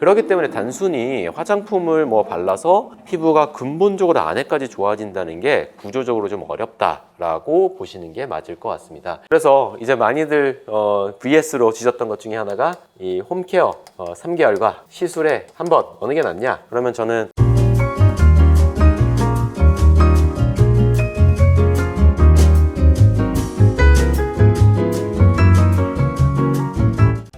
그렇기 때문에 단순히 화장품을 뭐 발라서 피부가 근본적으로 안에까지 좋아진다는 게 구조적으로 좀 어렵다라고 보시는 게 맞을 것 같습니다. 그래서 이제 많이들 어, VS로 지졌던 것 중에 하나가 이 홈케어 어, 3개월과 시술에 한 번 어느 게 낫냐? 그러면 저는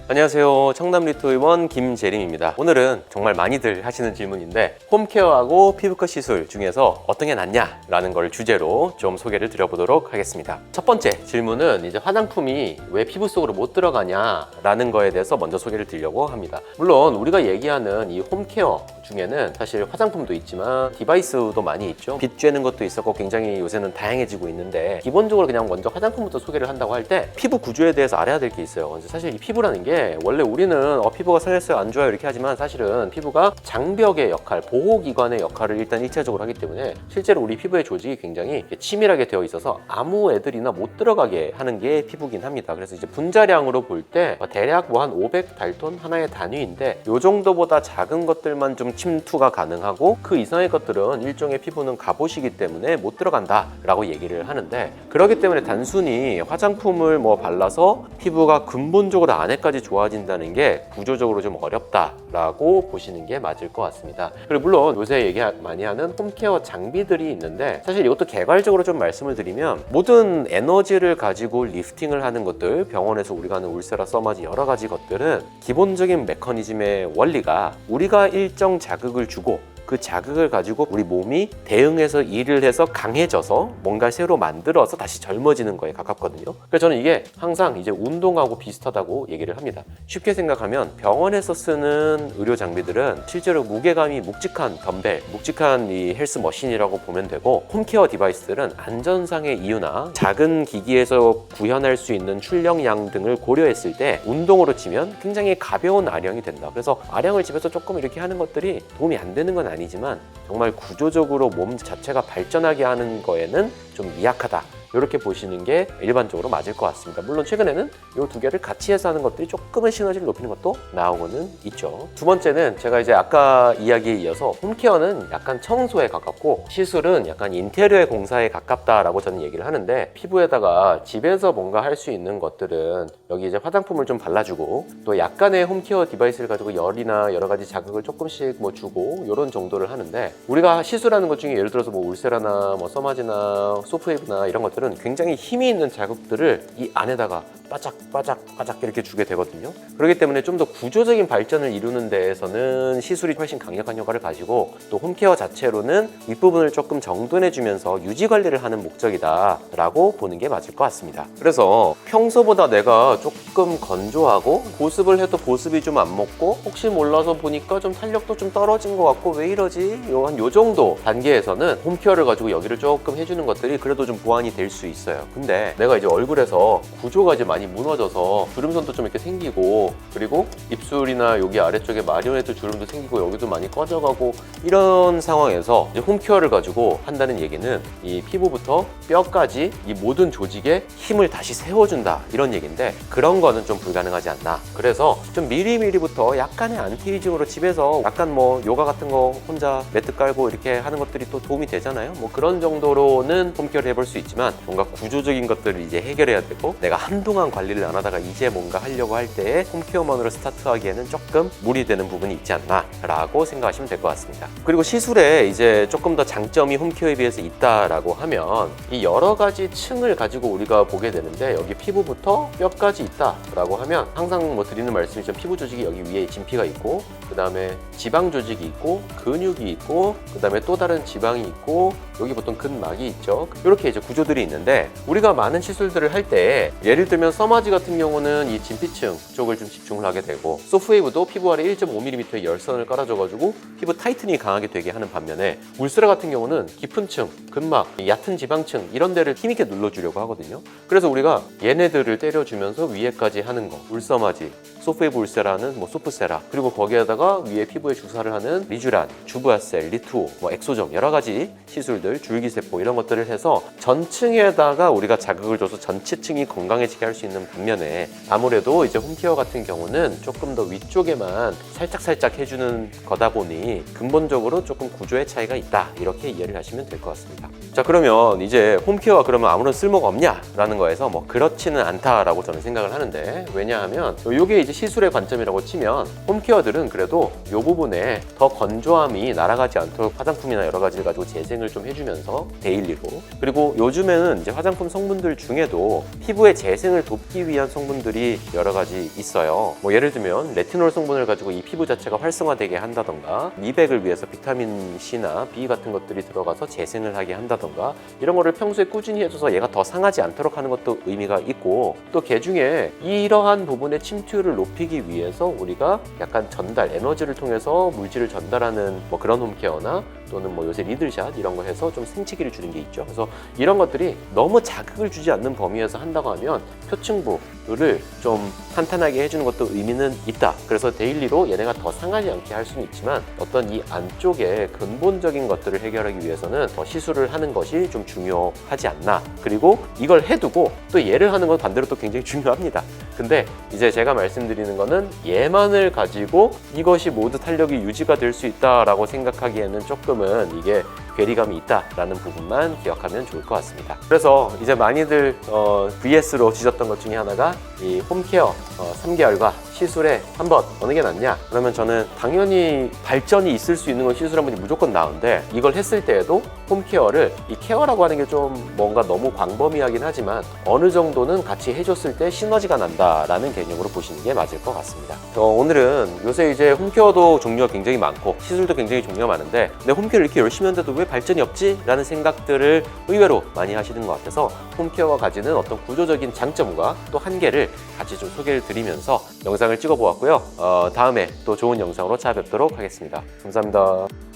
안녕하세요. 청남 리토 의원 김재림입니다. 오늘은 정말 많이들 하시는 질문인데 홈케어하고 피부과 시술 중에서 어떤 게 낫냐라는 걸 주제로 좀 소개를 드려보도록 하겠습니다. 첫 번째 질문은 이제 화장품이 왜 피부 속으로 못 들어가냐라는 거에 대해서 먼저 소개를 드리려고 합니다. 물론 우리가 얘기하는 이 홈케어 중에는 사실 화장품도 있지만 디바이스도 많이 있죠. 빛 쬐는 것도 있었고 굉장히 요새는 다양해지고 있는데 기본적으로 그냥 먼저 화장품부터 소개를 한다고 할 때 피부 구조에 대해서 알아야 될 게 있어요. 사실 이 피부라는 게 원래 우리는 어, 피부가 상했어요 안 좋아요 이렇게 하지만 사실은 피부가 장벽의 역할, 보호기관의 역할을 일단 일차적으로 하기 때문에 실제로 우리 피부의 조직이 굉장히 치밀하게 되어 있어서 아무 애들이나 못 들어가게 하는 게 피부긴 합니다. 그래서 이제 분자량으로 볼 때 대략 뭐 한 500 달톤 하나의 단위인데 요 정도보다 작은 것들만 좀 침투가 가능하고 그 이상의 것들은 일종의 피부는 갑옷이기 때문에 못 들어간다라고 얘기를 하는데 그렇기 때문에 단순히 화장품을 뭐 발라서 피부가 근본적으로 안에까지 좋아진다는 게 구조적으로 좀 어렵다라고 보시는 게 맞을 것 같습니다. 그리고 물론 요새 얘기 많이 하는 홈케어 장비들이 있는데 사실 이것도 개괄적으로 좀 말씀을 드리면 모든 에너지를 가지고 리프팅을 하는 것들 병원에서 우리가 하는 울세라 써마지 여러 가지 것들은 기본적인 메커니즘의 원리가 우리가 일정 자극을 주고 그 자극을 가지고 우리 몸이 대응해서 일을 해서 강해져서 뭔가 새로 만들어서 다시 젊어지는 거에 가깝거든요. 그래서 저는 이게 항상 이제 운동하고 비슷하다고 얘기를 합니다. 쉽게 생각하면 병원에서 쓰는 의료 장비들은 실제로 무게감이 묵직한 덤벨, 묵직한 이 헬스 머신이라고 보면 되고 홈케어 디바이스들은 안전상의 이유나 작은 기기에서 구현할 수 있는 출력량 등을 고려했을 때 운동으로 치면 굉장히 가벼운 아령이 된다. 그래서 아령을 집에서 조금 이렇게 하는 것들이 도움이 안 되는 건 아니 지만 정말 구조적으로 몸 자체가 발전하게 하는 거에는 좀 미약하다. 이렇게 보시는 게 일반적으로 맞을 것 같습니다. 물론 최근에는 이 두 개를 같이 해서 하는 것들이 조금은 시너지를 높이는 것도 나오고는 있죠. 두 번째는 제가 이제 아까 이야기에 이어서 홈케어는 약간 청소에 가깝고 시술은 약간 인테리어의 공사에 가깝다라고 저는 얘기를 하는데 피부에다가 집에서 뭔가 할 수 있는 것들은 여기 이제 화장품을 좀 발라주고 또 약간의 홈케어 디바이스를 가지고 열이나 여러 가지 자극을 조금씩 뭐 주고 이런 정도를 하는데 우리가 시술하는 것 중에 예를 들어서 뭐 울세라나 뭐 써마지나 소프웨이브나 이런 것들은 굉장히 힘이 있는 자극들을 이 안에다가 바짝 바짝 바짝 이렇게 주게 되거든요. 그렇기 때문에 좀 더 구조적인 발전을 이루는 데에서는 시술이 훨씬 강력한 효과를 가지고 또 홈케어 자체로는 윗부분을 조금 정돈해 주면서 유지 관리를 하는 목적이다라고 보는 게 맞을 것 같습니다. 그래서 평소보다 내가 조금 건조하고 보습을 해도 보습이 좀 안 먹고 혹시 몰라서 보니까 좀 탄력도 좀 떨어진 것 같고 왜 이러지? 요한 요 정도 단계에서는 홈케어를 가지고 여기를 조금 해주는 것들이 그래도 좀 보완이 될 수 있어요. 근데 내가 이제 얼굴에서 구조가 이제 많이 무너져서 주름선도 좀 이렇게 생기고 그리고 입술이나 여기 아래쪽에 마리오네트 주름도 생기고 여기도 많이 꺼져가고 이런 상황에서 이제 홈케어를 가지고 한다는 얘기는 이 피부부터 뼈까지 이 모든 조직에 힘을 다시 세워준다 이런 얘기인데 그런 거는 좀 불가능하지 않나 그래서 좀 미리미리부터 약간의 안티에이징으로 집에서 약간 뭐 요가 같은 거 혼자 매트 깔고 이렇게 하는 것들이 또 도움이 되잖아요. 뭐 그런 정도로는 홈케어를 해볼 수 있지만 뭔가 구조적인 것들을 이제 해결해야 되고 내가 한동안 관리를 안 하다가 이제 뭔가 하려고 할 때에 홈케어만으로 스타트하기에는 조금 무리 되는 부분이 있지 않나 라고 생각하시면 될 것 같습니다. 그리고 시술에 이제 조금 더 장점이 홈케어에 비해서 있다라고 하면 이 여러 가지 층을 가지고 우리가 보게 되는데 여기 피부부터 뼈까지 있다라고 하면 항상 뭐 드리는 말씀이죠 피부 조직이 여기 위에 진피가 있고 그 다음에 지방 조직이 있고 근육이 있고 그 다음에 또 다른 지방이 있고 여기 보통 근막이 있죠 이렇게 이제 구조들이 있는데 우리가 많은 시술들을 할 때 예를 들면 써마지 같은 경우는 이 진피층 쪽을 좀 집중을 하게 되고 소프웨이브도 피부 아래 1.5mm의 열선을 깔아줘가지고 피부 타이트닝이 강하게 되게 하는 반면에 울스라 같은 경우는 깊은 층, 근막, 얕은 지방층 이런 데를 힘있게 눌러주려고 하거든요. 그래서 우리가 얘네들을 때려주면서 위에까지 하는 거, 울서마지, 소프웨브 울세라는 뭐 소프세라 그리고 거기에다가 위에 피부에 주사를 하는 리쥬란, 주부아셀, 리투오, 뭐 엑소점 여러 가지 시술 들, 줄기세포 이런 것들을 해서 전층에다가 우리가 자극을 줘서 전체층이 건강해지게 할 수 있는 반면에 아무래도 이제 홈케어 같은 경우는 조금 더 위쪽에만 살짝 살짝 해주는 거다 보니 근본적으로 조금 구조의 차이가 있다 이렇게 이해를 하시면 될 것 같습니다. 자 그러면 이제 홈케어가 그러면 아무런 쓸모가 없냐라는 거에서 뭐 그렇지는 않다라고 저는 생각을 하는데 왜냐하면 이게 이제 시술의 관점이라고 치면 홈케어들은 그래도 이 부분에 더 건조함이 날아가지 않도록 화장품이나 여러 가지를 가지고 재생을 좀 해 주면서 데일리로 그리고 요즘에는 이제 화장품 성분들 중에도 피부의 재생을 돕기 위한 성분들이 여러 가지 있어요. 뭐 예를 들면 레티놀 성분을 가지고 이 피부 자체가 활성화되게 한다던가 미백을 위해서 비타민 C나 B 같은 것들이 들어가서 재생을 하게 한다던가 이런 거를 평소에 꾸준히 해줘서 얘가 더 상하지 않도록 하는 것도 의미가 있고 또 개 중에 이러한 부분의 침투율을 높이기 위해서 우리가 약간 전달 에너지를 통해서 물질을 전달하는 뭐 그런 홈케어나 또는 뭐 요새 리들샷 이런 거 해서 좀 생치기를 주는 게 있죠. 그래서 이런 것들이 너무 자극을 주지 않는 범위에서 한다고 하면 표층부 를 좀 탄탄하게 해주는 것도 의미는 있다. 그래서 데일리로 얘네가 더 상하지 않게 할 수는 있지만 어떤 이 안쪽에 근본적인 것들을 해결하기 위해서는 더 시술을 하는 것이 좀 중요하지 않나. 그리고 이걸 해두고 또 얘를 하는 건 반대로 또 굉장히 중요합니다. 근데 이제 제가 말씀드리는 거는 얘만을 가지고 이것이 모두 탄력이 유지가 될 수 있다라고 생각하기에는 조금은 이게 괴리감이 있다라는 부분만 기억하면 좋을 것 같습니다. 그래서 이제 많이들 어, VS로 지졌던 것 중에 하나가 이 홈케어 어, 3개월과 시술에 한 번 어느 게 낫냐? 그러면 저는 당연히 발전이 있을 수 있는 건 시술 한 번이 무조건 나은데 이걸 했을 때에도 홈케어를 이 케어라고 하는 게 좀 뭔가 너무 광범위하긴 하지만 어느 정도는 같이 해줬을 때 시너지가 난다라는 개념으로 보시는 게 맞을 것 같습니다. 어, 오늘은 요새 이제 홈케어도 종류가 굉장히 많고 시술도 굉장히 종류가 많은데 내 홈케어를 이렇게 열심히 하는데도 왜 발전이 없지? 라는 생각들을 의외로 많이 하시는 것 같아서 홈케어가 가지는 어떤 구조적인 장점과 또 한계를 같이 좀 소개를 드리면서 영상을 찍어 보았고요. 어, 다음에 또 좋은 영상으로 찾아뵙도록 하겠습니다. 감사합니다.